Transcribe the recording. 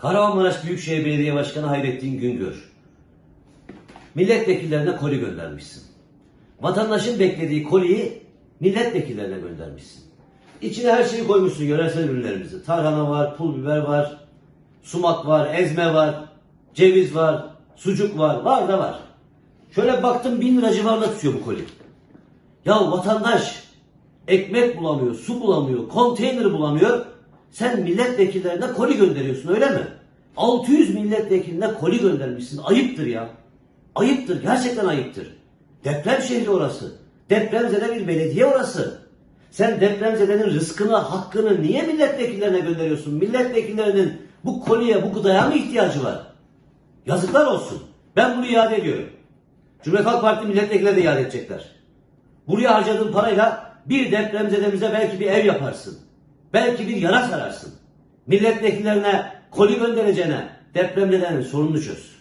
Kahramanmaraş Büyükşehir Belediye Başkanı Hayrettin Güngör. Milletvekillerine koli göndermişsin. Vatandaşın beklediği koliyi milletvekillerine göndermişsin. İçine her şeyi koymuşsun yöresel ürünlerimizi. Tarhana var, pul biber var, sumak var, ezme var, ceviz var, sucuk var, var da var. Şöyle baktım bin lira civarında tutuyor bu koli. Ya vatandaş ekmek bulamıyor, su bulamıyor, konteyner bulamıyor. Sen milletvekillerine koli gönderiyorsun öyle mi? 600 milletvekiline koli göndermişsin. Ayıptır ya. Ayıptır. Gerçekten ayıptır. Deprem şehri orası. Depremzede bir belediye orası. Sen depremzedenin rızkını, hakkını niye milletvekillerine gönderiyorsun? Milletvekillerinin bu koliye, bu gıdaya mı ihtiyacı var? Yazıklar olsun. Ben bunu iade ediyorum. Cumhuriyet Halk Partisi milletvekilleri de iade edecekler. Buraya harcadığın parayla bir depremzedemize belki bir ev yaparsın. Belki bir yara sararsın. Milletvekillerine koli göndereceğine depremzedenin sorununu çöz.